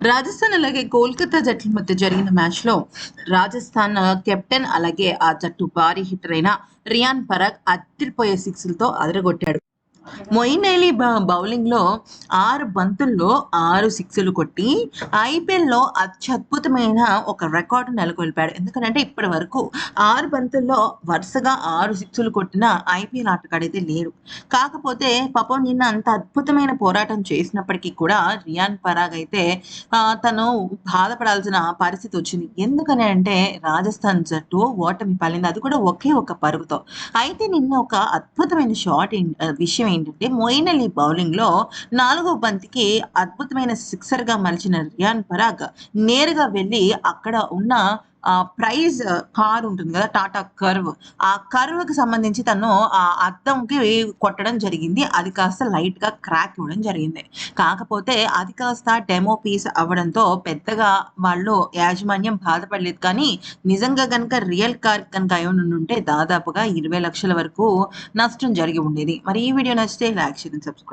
రాజస్థాన్ అలాగే కోల్కతా జట్ల మధ్య జరిగిన మ్యాచ్లో రాజస్థాన్ కెప్టెన్ అలాగే ఆ జట్టు భారీ హిట్టర్ అయిన రియాన్ పరాగ్ అదిరిపోయే సిక్స్లతో అదరగొట్టాడు. మొయిన్ అలీ బౌలింగ్లో ఆరు బంతుల్లో ఆరు సిక్స్లు కొట్టి ఐపీఎల్లో అత్యద్భుతమైన ఒక రికార్డు నెలకొల్పాడు. ఎందుకంటే ఇప్పటి వరకు ఆరు బంతుల్లో వరుసగా ఆరు సిక్స్లు కొట్టిన ఐపీఎల్ ఆటగాడైతే లేరు కాకపోతే పాపం నిన్న అంత అద్భుతమైన పోరాటం చేసినప్పటికీ కూడా రియాన్ పరాగ్ అయితే తను బాధపడాల్సిన పరిస్థితి వచ్చింది. ఎందుకని అంటే రాజస్థాన్ జట్టు ఓటమి పాలింది అది కూడా ఒకే ఒక పరుగుతో. అయితే నిన్న ఒక అద్భుతమైన షాట్ విషయం ఏంటంటే మొయిన్ అలీ బౌలింగ్లో నాలుగో బంతికి అద్భుతమైన సిక్సర్గా మలిచిన రియాన్ పరాగ్ నేరుగా వెళ్ళి అక్కడ ఉన్న ప్రైజ్ కార్ ఉంటుంది కదా టాటా కర్వ్. ఆ కర్వ్కి సంబంధించి తను ఆ అద్దంకి కొట్టడం జరిగింది. అది కాస్త లైట్గా క్రాక్ ఇవ్వడం జరిగింది. కాకపోతే అది కాస్త డెమో పీస్ అవ్వడంతో పెద్దగా వాళ్ళు యాజమాన్యం బాధపడలేదు. కానీ నిజంగా కనుక రియల్ కార్ కనుక అయి ఉంటే దాదాపుగా ఇరవై లక్షల వరకు నష్టం జరిగి ఉండేది. మరి ఈ వీడియో నచ్చితే లైక్ చేయండి సబ్స్క్రైబ్